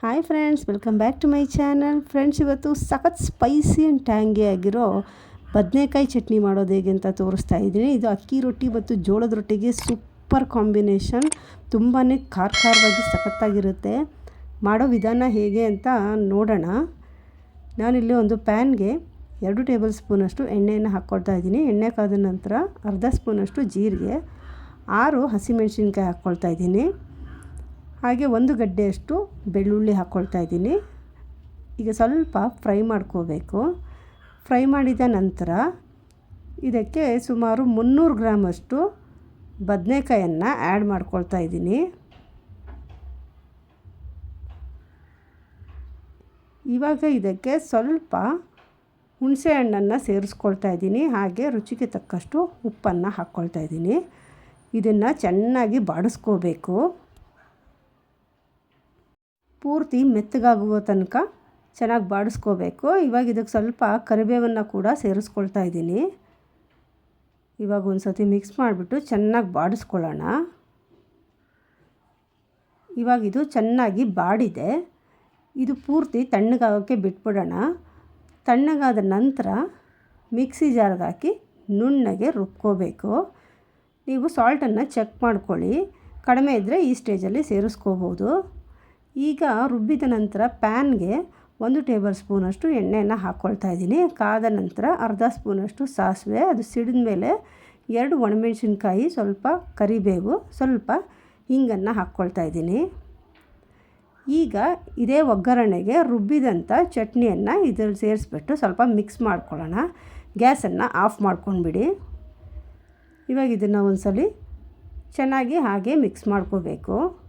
Hi friends welcome back to my channel friends ಇವತ್ತು ಸಖತ್ spicy and tangy ಆಗಿರೋ ಬದನೆಕಾಯಿ ಚಟ್ನಿ ಮಾಡೋದು ಹೇಗೆ ಅಂತ ತೋರಿಸ್ತಾ ಇದ್ದೀನಿ. ಇದು ಅಕ್ಕಿ ರೊಟ್ಟಿ ಮತ್ತು ಜೋಳದ ರೊಟ್ಟಿಗೆ ಸೂಪರ್ ಕಾಂಬಿನೇಷನ್ ತುಂಬಾ ಖಾರ ಖಾರವಾಗಿ ಸಖತ್ತಾಗಿರುತ್ತೆ. ಮಾಡೋ ವಿಧಾನ ಹೇಗೆ ಅಂತ ನೋಡೋಣ. ನಾನಿಲ್ಲಿ ಒಂದು ಪ್ಯಾನ್ಗೆ ಎರಡು ಟೇಬಲ್ ಸ್ಪೂನಷ್ಟು ಎಣ್ಣೆಯನ್ನು ಹಾಕ್ಕೊಳ್ತಾ ಇದ್ದೀನಿ. ಎಣ್ಣೆ ಕಾದ ನಂತರ ಅರ್ಧ ಸ್ಪೂನಷ್ಟು ಜೀರಿಗೆ, ಆರು ಹಸಿಮೆಣಸಿನ್ಕಾಯಿ ಹಾಕ್ಕೊಳ್ತಾ ಇದ್ದೀನಿ. ಹಾಗೆ ಒಂದು ಗಡ್ಡೆಯಷ್ಟು ಬೆಳ್ಳುಳ್ಳಿ ಹಾಕ್ಕೊಳ್ತಾ ಇದ್ದೀನಿ. ಈಗ ಸ್ವಲ್ಪ ಫ್ರೈ ಮಾಡ್ಕೋಬೇಕು. ಫ್ರೈ ಮಾಡಿದ ನಂತರ ಇದಕ್ಕೆ ಸುಮಾರು ಮುನ್ನೂರು ಗ್ರಾಮಷ್ಟು ಬದನೆಕಾಯನ್ನು ಆ್ಯಡ್ ಮಾಡ್ಕೊಳ್ತಾ ಇದ್ದೀನಿ. ಇವಾಗ ಇದಕ್ಕೆ ಸ್ವಲ್ಪ ಹುಣಸೆ ಹಣ್ಣನ್ನು ಸೇರಿಸ್ಕೊಳ್ತಾ ಇದ್ದೀನಿ. ಹಾಗೆ ರುಚಿಗೆ ತಕ್ಕಷ್ಟು ಉಪ್ಪನ್ನು ಹಾಕ್ಕೊಳ್ತಾ ಇದ್ದೀನಿ. ಇದನ್ನು ಚೆನ್ನಾಗಿ ಬಾಡಿಸ್ಕೋಬೇಕು. ಪೂರ್ತಿ ಮೆತ್ತಗಾಗುವ ತನಕ ಚೆನ್ನಾಗಿ ಬಾಡಿಸ್ಕೋಬೇಕು. ಇವಾಗ ಇದಕ್ಕೆ ಸ್ವಲ್ಪ ಕರಿಬೇವನ್ನು ಕೂಡ ಸೇರಿಸ್ಕೊಳ್ತಾ ಇದ್ದೀನಿ. ಇವಾಗ ಒಂದು ಸತಿ ಮಿಕ್ಸ್ ಮಾಡಿಬಿಟ್ಟು ಚೆನ್ನಾಗಿ ಬಾಡಿಸ್ಕೊಳ್ಳೋಣ. ಇವಾಗ ಇದು ಚೆನ್ನಾಗಿ ಬಾಡಿದೆ. ಇದು ಪೂರ್ತಿ ತಣ್ಣಗಾಗೋಕ್ಕೆ ಬಿಟ್ಬಿಡೋಣ. ತಣ್ಣಗಾದ ನಂತರ ಮಿಕ್ಸಿ ಜಾರ್ಗೆ ಹಾಕಿ ನುಣ್ಣಗೆ ರುಬ್ಕೋಬೇಕು. ನೀವು ಸಾಲ್ಟನ್ನು ಚೆಕ್ ಮಾಡ್ಕೊಳ್ಳಿ. ಕಡಿಮೆ ಇದ್ದರೆ ಈ ಸ್ಟೇಜಲ್ಲಿ ಸೇರಿಸ್ಕೋಬೋದು. ಈಗ ರುಬ್ಬಿದ ನಂತರ ಪ್ಯಾನ್ಗೆ ಒಂದು ಟೇಬಲ್ ಸ್ಪೂನಷ್ಟು ಎಣ್ಣೆಯನ್ನು ಹಾಕ್ಕೊಳ್ತಾ ಇದ್ದೀನಿ. ಕಾದ ನಂತರ ಅರ್ಧ ಸ್ಪೂನಷ್ಟು ಸಾಸಿವೆ, ಅದು ಸಿಡಿದ ಮೇಲೆ ಎರಡು ಒಣಮೆಣಸಿನ್ಕಾಯಿ, ಸ್ವಲ್ಪ ಕರಿಬೇವು, ಸ್ವಲ್ಪ ಹಿಂಗನ್ನು ಹಾಕ್ಕೊಳ್ತಾ ಇದ್ದೀನಿ. ಈಗ ಇದೇ ಒಗ್ಗರಣೆಗೆ ರುಬ್ಬಿದಂಥ ಚಟ್ನಿಯನ್ನು ಇದ್ರಲ್ಲಿ ಸೇರಿಸ್ಬಿಟ್ಟು ಸ್ವಲ್ಪ ಮಿಕ್ಸ್ ಮಾಡ್ಕೊಳ್ಳೋಣ. ಗ್ಯಾಸನ್ನು ಆಫ್ ಮಾಡ್ಕೊಂಡ್ಬಿಡಿ. ಇವಾಗ ಇದನ್ನು ಒಂದ್ಸಲಿ ಚೆನ್ನಾಗಿ ಹಾಗೆ ಮಿಕ್ಸ್ ಮಾಡ್ಕೋಬೇಕು.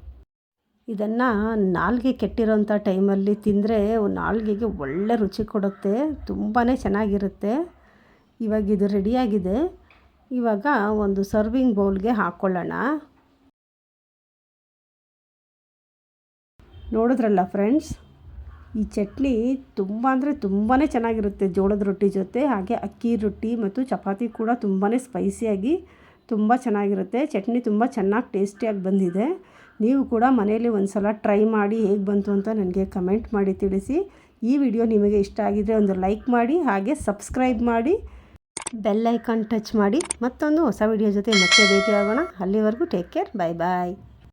ಇದನ್ನು ನಾಲ್ಗೆ ಕೆಟ್ಟಿರೋಂಥ ಟೈಮಲ್ಲಿ ತಿಂದರೆ ನಾಲ್ಗೆಗೆ ಒಳ್ಳೆ ರುಚಿ ಕೊಡುತ್ತೆ ತುಂಬಾ ಚೆನ್ನಾಗಿರುತ್ತೆ. ಇವಾಗ ಇದು ರೆಡಿಯಾಗಿದೆ. ಇವಾಗ ಒಂದು ಸರ್ವಿಂಗ್ ಬೌಲ್ಗೆ ಹಾಕ್ಕೊಳ್ಳೋಣ ನೋಡಿದ್ರಲ್ಲ ಫ್ರೆಂಡ್ಸ್, ಈ ಚಟ್ನಿ ತುಂಬ ಅಂದರೆ ತುಂಬಾ ಚೆನ್ನಾಗಿರುತ್ತೆ ಜೋಳದ ರೊಟ್ಟಿ ಜೊತೆ, ಹಾಗೆ ಅಕ್ಕಿ ರೊಟ್ಟಿ ಮತ್ತು ಚಪಾತಿ ಕೂಡ ತುಂಬಾ ಸ್ಪೈಸಿಯಾಗಿ ತುಂಬ ಚೆನ್ನಾಗಿರುತ್ತೆ. ಚಟ್ನಿ ತುಂಬ ಚೆನ್ನಾಗಿ ಟೇಸ್ಟಿಯಾಗಿ ಬಂದಿದೆ. ನೀವು ಕೂಡ ಮನೆಯಲ್ಲಿ ಒಂದು ಸಲ ಟ್ರೈ ಮಾಡಿ ಹೇಗೆ ಬಂತು ಅಂತ ನನಗೆ ಕಮೆಂಟ್ ಮಾಡಿ ತಿಳಿಸಿ. ಈ ವಿಡಿಯೋ ನಿಮಗೆ ಇಷ್ಟ ಆಗಿದರೆ ಒಂದು ಲೈಕ್ ಮಾಡಿ, ಹಾಗೆ ಸಬ್ಸ್ಕ್ರೈಬ್ ಮಾಡಿ, ಬೆಲ್ ಐಕಾನ್ ಟಚ್ ಮಾಡಿ. ಮತ್ತೊಂದು ಹೊಸ ವಿಡಿಯೋ ಜೊತೆ ಮತ್ತೆ ಭೇಟಿಯಾಗೋಣ. ಅಲ್ಲಿವರೆಗೂ ಟೇಕ್ ಕೇರ್ ಬಾಯ್ ಬಾಯ್